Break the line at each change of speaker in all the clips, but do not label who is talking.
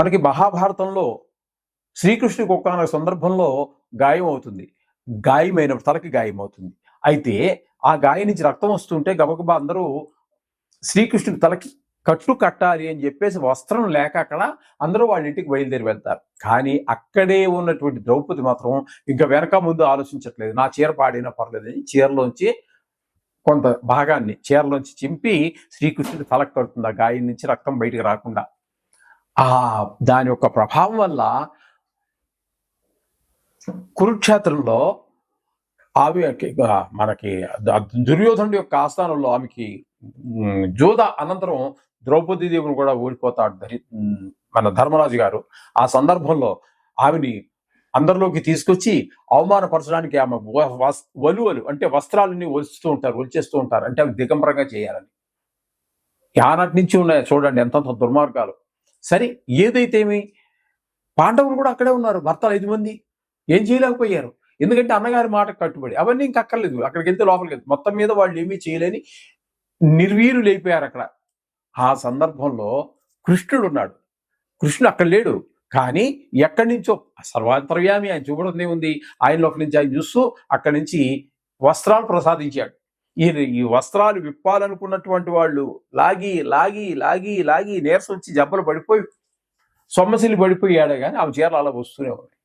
మనకి మహాభారతంలో శ్రీకృష్ణుడికి కుక్కన సందర్భంలో గాయం అవుతుంది. గాయమైన తలకి గాయం అవుతుంది. అయితే ఆ గాయం నుంచి రక్తం వస్తుంటే గబగబా అందరూ శ్రీకృష్ణుడి తలకి కట్టు కట్టాలి అని చెప్పేసి వస్త్రం లేక అక్కడ అందరూ వాళ్ళ ఇంటికి బయలుదేరి వెళ్తారు. కానీ అక్కడే ఉన్నటువంటి ద్రౌపది మాత్రం ఇంకా వెనక ముందు ఆలోచించట్లేదు. నా చీర పాడైనా పర్లేదని చీరలోంచి కొంత భాగాన్ని చీరలోంచి చింపి శ్రీకృష్ణుడి తలకు కడుతుంది. ఆ గాయం నుంచి రక్తం బయటికి రాకుండా. ఆ దాని యొక్క ప్రభావం వల్ల కురుక్షేత్రంలో ఆమె మనకి దుర్యోధనుడి యొక్క ఆస్థానంలో ఆమెకి ఉమ్, అనంతరం ద్రౌపది దేవుని కూడా ఓడిపోతాడు మన ధర్మరాజు గారు. ఆ సందర్భంలో ఆమెని అందరిలోకి తీసుకొచ్చి అవమానపరచడానికి ఆమె వ- వలువలు అంటే వస్త్రాలని ఒలుస్తూ ఉంటారు ఒలిచేస్తూ ఉంటారు. అంటే అవి దిగంబరంగా చేయాలని. ఆనాటి నుంచి ఉన్నాయి చూడండి ఎంతంత దుర్మార్గాలు. సరే ఏదైతేమి పాండవులు కూడా అక్కడే ఉన్నారు భర్తలు ఐదు మంది. ఏం చేయలేకపోయారు. ఎందుకంటే అన్నగారి మాట కట్టుబడి అవన్నీ ఇంక అక్కర్లేదు. అక్కడికి వెళ్తే లోపలికి వెళ్తే మొత్తం మీద వాళ్ళు ఏమీ చేయలేని నిర్వీరులు అయిపోయారు అక్కడ. ఆ సందర్భంలో కృష్ణుడు ఉన్నాడు. కృష్ణుడు అక్కడ లేడు. కానీ ఎక్కడి నుంచో సర్వాంతర్యామి ఆయన చూపడం ఉంది ఆయనలోకి నుంచి ఆయన చూస్తూ అక్కడి నుంచి వస్త్రాలు ప్రసాదించాడు. ఈ ఈ వస్త్రాలు విప్పాలనుకున్నటువంటి వాళ్ళు లాగి లాగి లాగి లాగి నీరసం వచ్చి జబ్బలు పడిపోయి సొమ్మసిలి పడిపోయాడు కానీ ఆమె చీరలు అలా వస్తూనే ఉన్నాయి.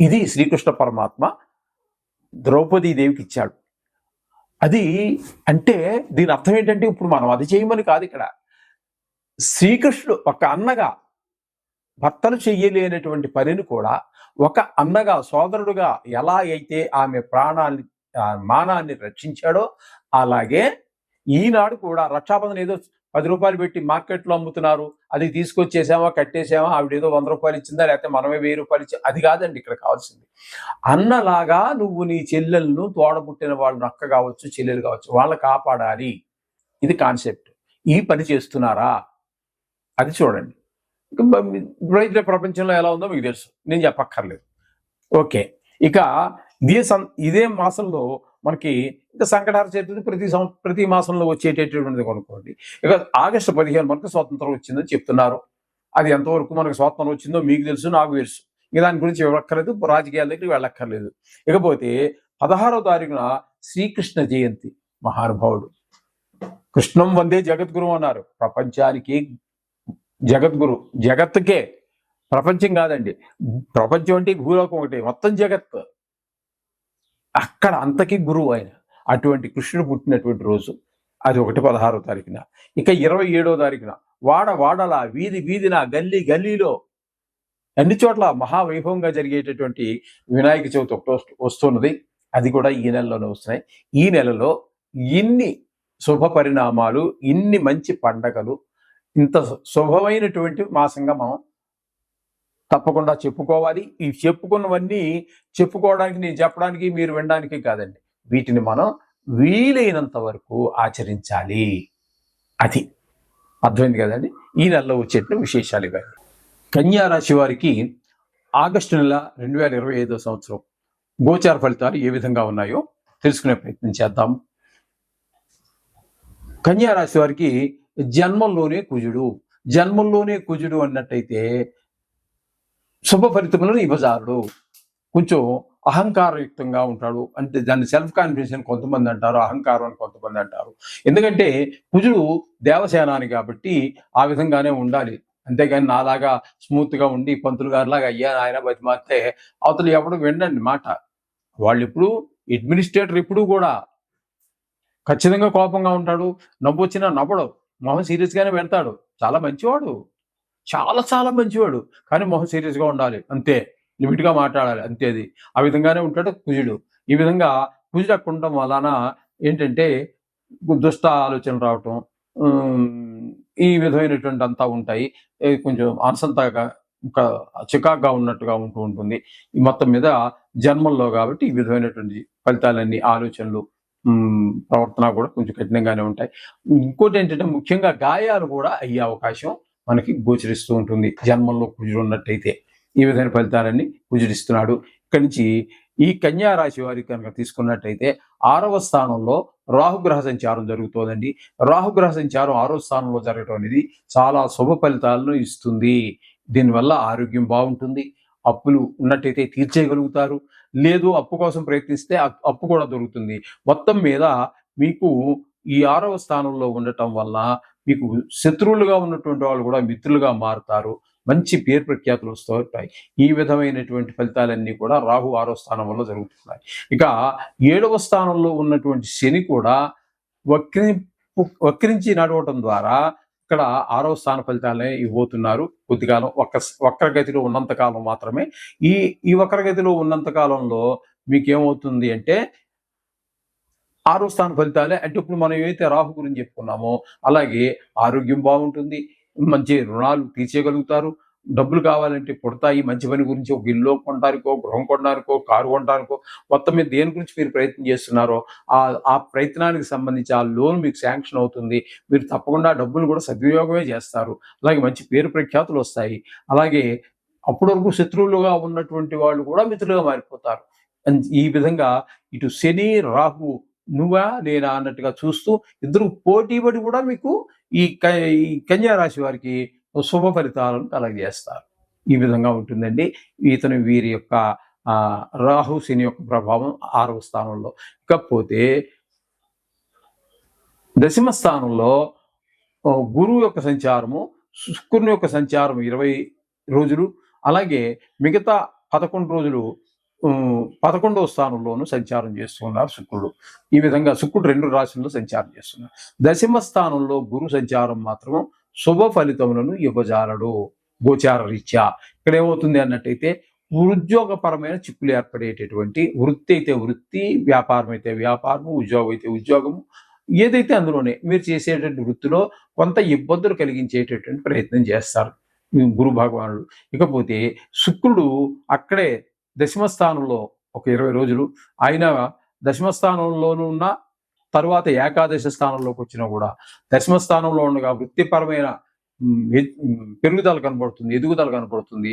ఇది శ్రీకృష్ణ పరమాత్మ ద్రౌపదీ దేవికి ఇచ్చాడు. అది అంటే దీని అర్థం ఏంటంటే ఇప్పుడు మనం అది చేయమని కాదు ఇక్కడ. శ్రీకృష్ణుడు ఒక అన్నగా భర్తలు చెయ్యలేనటువంటి పనిని కూడా ఒక అన్నగా సోదరుడుగా ఎలా అయితే ఆమె ప్రాణాన్ని మానాన్ని రక్షించాడో అలాగే ఈనాడు కూడా రక్షాబంధన ఏదో పది రూపాయలు పెట్టి మార్కెట్లో అమ్ముతున్నారు అది తీసుకొచ్చేసామా కట్టేసామా ఆవిడ ఏదో వంద రూపాయలు ఇచ్చిందా లేకపోతే మనమే వెయ్యి రూపాయలు ఇచ్చి అది కాదండి ఇక్కడ కావాల్సింది. అన్నలాగా నువ్వు నీ చెల్లెలను తోడబుట్టిన వాళ్ళు అక్క కావచ్చు చెల్లెలు కావచ్చు వాళ్ళని కాపాడాలి. ఇది కాన్సెప్ట్. ఈ పని చేస్తున్నారా? అది చూడండి. ఇప్పుడైతే ప్రపంచంలో ఎలా ఉందో మీకు తెలుసు. నేను చెప్పక్కర్లేదు. ఓకే. ఇక ఇదే సం ఇదే మాసంలో మనకి ఇంకా సంకటార చతుర్థి ప్రతి సం ప్రతి మాసంలో వచ్చేటటువంటిది కొనుక్కోండి. ఇక ఆగస్టు పదిహేను మనకు స్వాతంత్రం వచ్చిందని చెప్తున్నారు. అది ఎంతవరకు మనకు స్వాతంత్రం వచ్చిందో మీకు తెలుసు నాకు తెలుసు. ఇక దాని గురించి వెళ్ళక్కర్లేదు రాజకీయాల దగ్గరికి వెళ్ళక్కర్లేదు. ఇకపోతే పదహారో తారీఖున శ్రీకృష్ణ జయంతి మహానుభావుడు. కృష్ణం వందే జగద్గురు అన్నారు. ప్రపంచానికి జగద్గురు. జగత్తుకే. ప్రపంచం కాదండి. ప్రపంచం అంటే భూలోకం ఒకటి. మొత్తం జగత్. అక్కడ అంతకి గురువు ఆయన. అటువంటి కృష్ణుడు పుట్టినటువంటి రోజు. అది ఒకటి పదహారో తారీఖున. ఇక ఇరవై ఏడో తారీఖున. వాడ వాడల వీధి వీధిన గల్లీ గల్లీలో అన్ని చోట్ల మహావైభవంగా జరిగేటటువంటి వినాయక చవితి ఒకటి వస్తున్నది. అది కూడా ఈ నెలలోనే వస్తున్నాయి. ఈ నెలలో ఇన్ని శుభ పరిణామాలు ఇన్ని మంచి పండగలు ఇంత శుభమైనటువంటి మాసంగా మనం తప్పకుండా చెప్పుకోవాలి. ఈ చెప్పుకున్నవన్నీ చెప్పుకోవడానికి నేను చెప్పడానికి మీరు వినడానికి కాదండి. వీటిని మనం వీలైనంత వరకు ఆచరించాలి. అది అర్థమైంది కదండి? ఈ నెలలో వచ్చేటువంటి విశేషాలు ఇవన్నీ కన్యా రాశి వారికి ఆగస్టు నెల రెండు వేల ఇరవై ఐదో సంవత్సరం గోచార ఫలితాలు ఏ విధంగా ఉన్నాయో తెలుసుకునే ప్రయత్నం చేద్దాం. కన్యా రాశి వారికి జన్మంలోనే కుజుడు. జన్మంలోనే కుజుడు అన్నట్టయితే శుభ ఫలితములను ఇవ్వజారుడు. కొంచెం అహంకారయుక్తంగా ఉంటాడు. అంటే దాన్ని సెల్ఫ్ కాన్ఫిడెన్స్ అని కొంతమంది అంటారు అహంకారం అని కొంతమంది అంటారు. ఎందుకంటే కుజుడు దేవసేనాని కాబట్టి ఆ విధంగానే ఉండాలి. అంతేగాని నాలాగా స్మూత్గా ఉండి పంతులు గారిలాగా అయ్యా ఆయన బతిమాస్తే అవతలు ఎప్పుడు వినండి మాట. వాళ్ళు ఇప్పుడు అడ్మినిస్ట్రేటర్ ఇప్పుడు కూడా ఖచ్చితంగా కోపంగా ఉంటాడు. నవ్వు వచ్చినా నవ్వడు. మొహం సీరియస్ గానే పెడతాడు. చాలా మంచివాడు. చాలా చాలా మంచివాడు. కానీ మొహం సీరియస్గా ఉండాలి. అంతే. లిమిట్గా మాట్లాడాలి. అంతే అది. ఆ విధంగానే ఉంటాడు కుజుడు ఈ విధంగా కుజుడు అక్కడ ఉండటం వలన ఏంటంటే దుష్ట ఆలోచనలు రావటం ఈ విధమైనటువంటి అంతా ఉంటాయి కొంచెం అనసంతగా ఇంకా చికాగ్గా ఉన్నట్టుగా ఉంటూ ఉంటుంది. ఈ మొత్తం మీద జన్మల్లో కాబట్టి ఈ విధమైనటువంటి ఫలితాలన్నీ ఆలోచనలు ప్రవర్తన కూడా కొంచెం కఠినంగానే ఉంటాయి. ఇంకోటి ఏంటంటే ముఖ్యంగా గాయాలు కూడా అయ్యే అవకాశం మనకి గోచరిస్తూ ఉంటుంది. జన్మంలో కుజుడు ఉన్నట్టయితే ఈ విధమైన ఫలితాలన్నీ కుజుడిస్తున్నాడు ఇక్కడి నుంచి ఈ కన్యా రాశి వారికి కనుక తీసుకున్నట్టయితే ఆరవ స్థానంలో రాహుగ్రహ సంచారం జరుగుతోందండి. రాహుగ్రహ సంచారం ఆరవ స్థానంలో జరగడం అనేది చాలా శుభ ఫలితాలను ఇస్తుంది. దీనివల్ల ఆరోగ్యం బాగుంటుంది. అప్పులు ఉన్నట్టయితే తీర్చేయగలుగుతారు. లేదు అప్పు కోసం ప్రయత్నిస్తే అప్- అప్పు కూడా దొరుకుతుంది. మొత్తం మీద మీకు ఈ ఆరవ స్థానంలో ఉండటం వల్ల మీకు శత్రువులుగా ఉన్నటువంటి వాళ్ళు కూడా మిత్రులుగా మారుతారు. మంచి పేరు ప్రఖ్యాతులు వస్తూ ఉంటాయి. ఈ విధమైనటువంటి ఫలితాలన్నీ కూడా రాహు ఆరో స్థానం వల్ల జరుగుతున్నాయి. ఇక ఏడవ స్థానంలో ఉన్నటువంటి శని కూడా వక్రి వక్రించి నడవటం ద్వారా ఇక్కడ ఆరవ స్థాన ఫలితాలనే ఇవ్వబోతున్నారు. కొద్దికాలం వక్ర వక్రగతిలో ఉన్నంతకాలం మాత్రమే. ఈ ఈ వక్రగతిలో ఉన్నంత కాలంలో మీకు ఏమవుతుంది అంటే ఆరో స్థాన ఫలితాలే. అంటే ఇప్పుడు మనం ఏవైతే రాహు గురించి చెప్పుకున్నామో అలాగే ఆరోగ్యం బాగుంటుంది మంచి రుణాలు తీర్చేయగలుగుతారు డబ్బులు కావాలంటే పుడతాయి మంచి పని గురించి ఒక ఇల్లు కొనడానికో గృహం కొనడానికో కారు కొనడానికో మొత్తం మీద దేని గురించి మీరు ప్రయత్నం చేస్తున్నారో ఆ ఆ ప్రయత్నానికి సంబంధించి ఆ లోన్ మీకు శాంక్షన్ అవుతుంది. మీరు తప్పకుండా డబ్బులు కూడా సద్వినియోగమే చేస్తారు. అలాగే మంచి పేరు ప్రఖ్యాతులు వస్తాయి. అలాగే అప్పటి వరకు శత్రువులుగా ఉన్నటువంటి వాళ్ళు కూడా మిత్రులుగా మారిపోతారు. ఈ విధంగా ఇటు శని రాహు నువ్వా నేనా అన్నట్టుగా చూస్తూ ఇద్దరు పోటీ పడి కూడా మీకు ఈ క- ఈ కన్యా రాశి వారికి శుభ ఫలితాలను కలగజేస్తారు. ఈ విధంగా ఉంటుందండి. ఇతను వీరి యొక్క రాహు శని యొక్క ప్రభావం ఆరవ స్థానంలో. ఇకపోతే దశమ స్థానంలో గురువు యొక్క సంచారము శుక్రుని యొక్క సంచారం ఇరవై రోజులు అలాగే మిగతా పదకొండు రోజులు పదకొండవ స్థానంలోనూ సంచారం చేస్తున్నారు శుక్రుడు. ఈ విధంగా శుక్రుడు రెండు రాశుల్లో సంచారం చేస్తున్నారు దశమ స్థానంలో గురు సంచారం మాత్రం శుభ ఫలితములను ఇవ్వజాలడు. గోచార రీత్యా ఇక్కడ ఏమవుతుంది అన్నట్టయితే ఉద్యోగపరమైన చిక్కులు ఏర్పడేటటువంటి వృత్తి అయితే వృత్తి వ్యాపారం అయితే వ్యాపారము ఉద్యోగం అయితే ఉద్యోగము ఏదైతే అందులోనే మీరు చేసేటువంటి వృత్తిలో కొంత ఇబ్బందులు కలిగించేటటువంటి ప్రయత్నం చేస్తారు. గురు భగవానుడు. ఇకపోతే శుక్రుడు అక్కడే దశమ స్థానంలో ఒక ఇరవై రోజులు. ఆయన దశమ స్థానంలోనూ ఉన్న తర్వాత ఏకాదశ స్థానంలోకి వచ్చినా కూడా దశమ స్థానంలో ఉండగా వృత్తిపరమైన పెరుగుదల కనబడుతుంది ఎదుగుదల కనబడుతుంది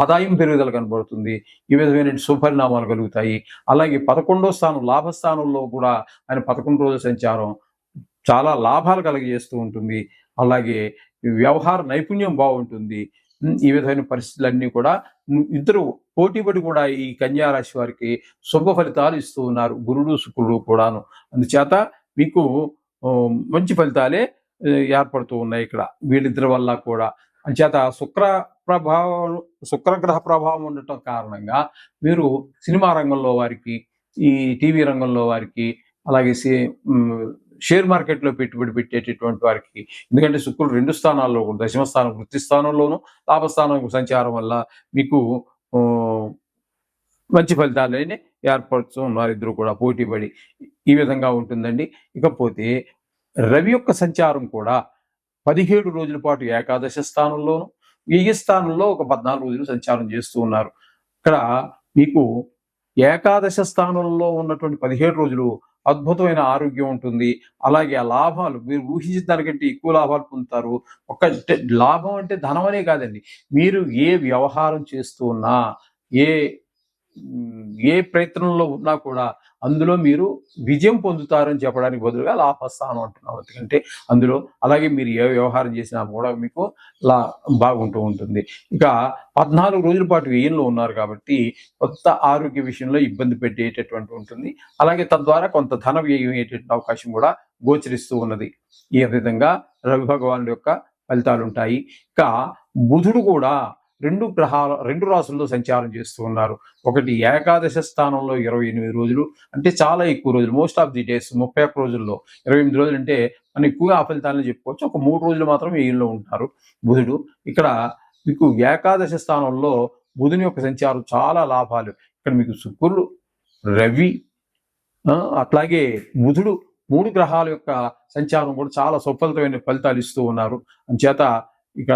ఆదాయం పెరుగుదల కనబడుతుంది. ఈ విధమైన సుపరిణామాలు కలుగుతాయి. అలాగే పదకొండో స్థానం లాభస్థానంలో కూడా ఆయన పదకొండు రోజుల సంచారం చాలా లాభాలు కలిగజేస్తూ ఉంటుంది. అలాగే వ్యవహార నైపుణ్యం బాగుంటుంది. ఈ విధమైన పరిస్థితులన్నీ కూడా ఇద్దరు పోటీపడి కూడా ఈ కన్యారాశి వారికి శుభ ఫలితాలు ఇస్తూ ఉన్నారు. గురుడు శుక్రుడు కూడాను. అందుచేత మీకు మంచి ఫలితాలే ఏర్పడుతూ ఉన్నాయి ఇక్కడ. వీళ్ళిద్దరి వల్ల కూడా. అంచేత శుక్ర ప్రభావం శుక్రగ్రహ ప్రభావం ఉండటం కారణంగా మీరు సినిమా రంగంలో వారికి ఈ టీవీ రంగంలో వారికి అలాగే సి- షేర్ మార్కెట్లో పెట్టుబడి పెట్టేటటువంటి వారికి ఎందుకంటే శుక్రుడు రెండు స్థానాల్లో కూడా దశమ స్థానం వృత్తి స్థానంలోనూ లాభస్థానం సంచారం వల్ల మీకు మంచి ఫలితాలని ఏర్పరుచుతున్నారు వారిద్దరూ కూడా పోటీపడి ఈ విధంగా ఉంటుందండి. ఇకపోతే రవి యొక్క సంచారం కూడా పదిహేడు రోజుల పాటు ఏకాదశ స్థానంలోను వెయ్యి స్థానంలో ఒక పద్నాలుగు రోజులు సంచారం చేస్తూ ఉన్నారు. ఇక్కడ మీకు ఏకాదశ స్థానంలో ఉన్నటువంటి పదిహేడు రోజులు అద్భుతమైన ఆరోగ్యం ఉంటుంది. అలాగే ఆ లాభాలు మీరు ఊహించిన దానికంటే ఎక్కువ లాభాలు పొందుతారు. ఒక లాభం అంటే ధనం అనే కాదండి. మీరు ఏ వ్యవహారం చేస్తున్నా ఏ ఏ ప్రయత్నంలో ఉన్నా కూడా అందులో మీరు విజయం పొందుతారని చెప్పడానికి బదులుగా లాభస్థానం అంటున్నాం. ఎందుకంటే అందులో అలాగే మీరు ఏ వ్యవహారం చేసినా కూడా మీకు లా బాగుంటూ ఉంటుంది. ఇక పద్నాలుగు రోజుల పాటు వ్యయంలో ఉన్నారు కాబట్టి కొత్త ఆరోగ్య విషయంలో ఇబ్బంది పెట్టేటటువంటి ఉంటుంది. అలాగే తద్వారా కొంత ధన వ్యయం అయ్యేటటువంటి అవకాశం కూడా గోచరిస్తూ ఉన్నది. ఈ విధంగా రవి భగవానుడు యొక్క ఫలితాలు ఉంటాయి ఇక బుధుడు కూడా రెండు గ్రహాల రెండు రాసుల్లో సంచారం చేస్తూ ఉన్నారు. ఒకటి ఏకాదశ స్థానంలో ఇరవై ఎనిమిది రోజులు అంటే చాలా ఎక్కువ రోజులు మోస్ట్ ఆఫ్ ది డేస్ ముప్పై ఒక్క రోజుల్లో. ఇరవై ఎనిమిది రోజులు అంటే మనం ఎక్కువగా ఆ ఫలితాలను చెప్పుకోవచ్చు. ఒక మూడు రోజులు మాత్రం వెయ్యిలో ఉంటారు. బుధుడు ఇక్కడ మీకు ఏకాదశ స్థానంలో బుధుని యొక్క సంచారం చాలా లాభాలు. ఇక్కడ మీకు శుక్రుడు రవి అట్లాగే బుధుడు మూడు గ్రహాల యొక్క సంచారం కూడా చాలా సుఫలితమైన ఫలితాలు ఇస్తూ ఉన్నారు. అంచేత ఇక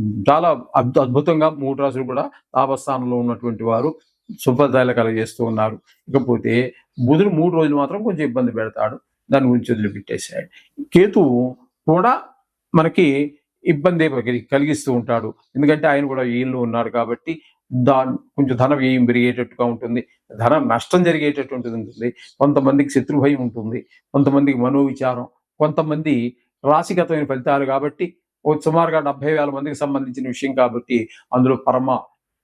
చాలా అద్భు- అద్భుతంగా మూడు రాసులు కూడా లాభస్థానంలో ఉన్నటువంటి వారు శుభదాయాలు కలగజేస్తూ ఉన్నారు. ఇకపోతే బుధుడు మూడు రోజులు మాత్రం కొంచెం ఇబ్బంది పెడతాడు. దాని గురించి వదిలిపెట్టేశాడు. కేతువు కూడా మనకి ఇబ్బంది కలిగిస్తూ ఉంటాడు. ఎందుకంటే ఆయన కూడా వీళ్ళు ఉన్నారు కాబట్టి దాని కొంచెం ధన వ్యయం పెరిగేటట్టుగా ఉంటుంది. ధన నష్టం జరిగేటట్టు ఉంటుంది. కొంతమందికి శత్రుభయం ఉంటుంది. కొంతమందికి మనోవిచారం కొంతమంది రాశిగతమైన ఫలితాలు కాబట్టి సుమారుగా డెబ్బై వేల మందికి సంబంధించిన విషయం కాబట్టి అందులో పరమ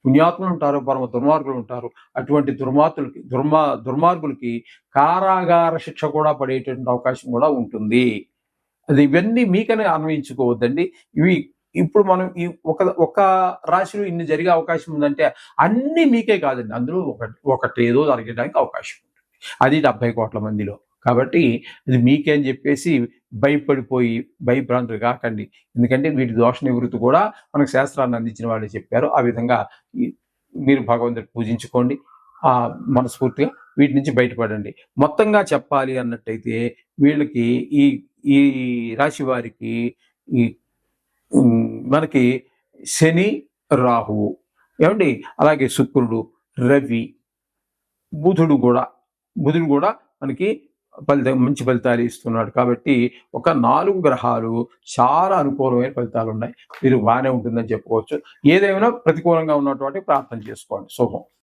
పుణ్యాత్ములు ఉంటారు పరమ దుర్మార్గులు ఉంటారు. అటువంటి దుర్మార్గులకి దుర్మా దుర్మార్గులకి కారాగార శిక్ష కూడా పడేటటువంటి అవకాశం కూడా ఉంటుంది. అది ఇవన్నీ మీకనే అన్వయించుకోవద్దండి. ఇవి ఇప్పుడు మనం ఈ ఒక ఒక రాశిలో ఇన్ని జరిగే అవకాశం ఉందంటే అన్ని మీకే కాదండి. అందులో ఒక ఒకటి ఒకటేదో జరగడానికి అవకాశం ఉంటుంది. అది డెబ్బై కోట్ల మందిలో. కాబట్టి ఇది మీకే అని చెప్పేసి భయపడిపోయి భయభ్రాంతులు కాకండి. ఎందుకంటే వీటి దోష నివృత్తి కూడా మనకు శాస్త్రాన్ని అందించిన వాళ్ళు చెప్పారు. ఆ విధంగా మీరు భగవంతుడు పూజించుకోండి. ఆ మనస్ఫూర్తిగా వీటి నుంచి బయటపడండి. మొత్తంగా చెప్పాలి అన్నట్టయితే వీళ్ళకి ఈ ఈ రాశి వారికి ఈ మనకి శని రాహువు ఏమండి? అలాగే శుక్రుడు రవి బుధుడు కూడా బుధుడు కూడా మనకి ఫలితం మంచి ఫలితాలు ఇస్తున్నాడు. కాబట్టి ఒక నాలుగు గ్రహాలు చాలా అనుకూలమైన ఫలితాలు ఉన్నాయి. మీరు బాగానే ఉంటుందని చెప్పుకోవచ్చు. ఏదైనా ప్రతికూలంగా ఉన్నటువంటి ప్రార్థన చేసుకోండి. శుభం.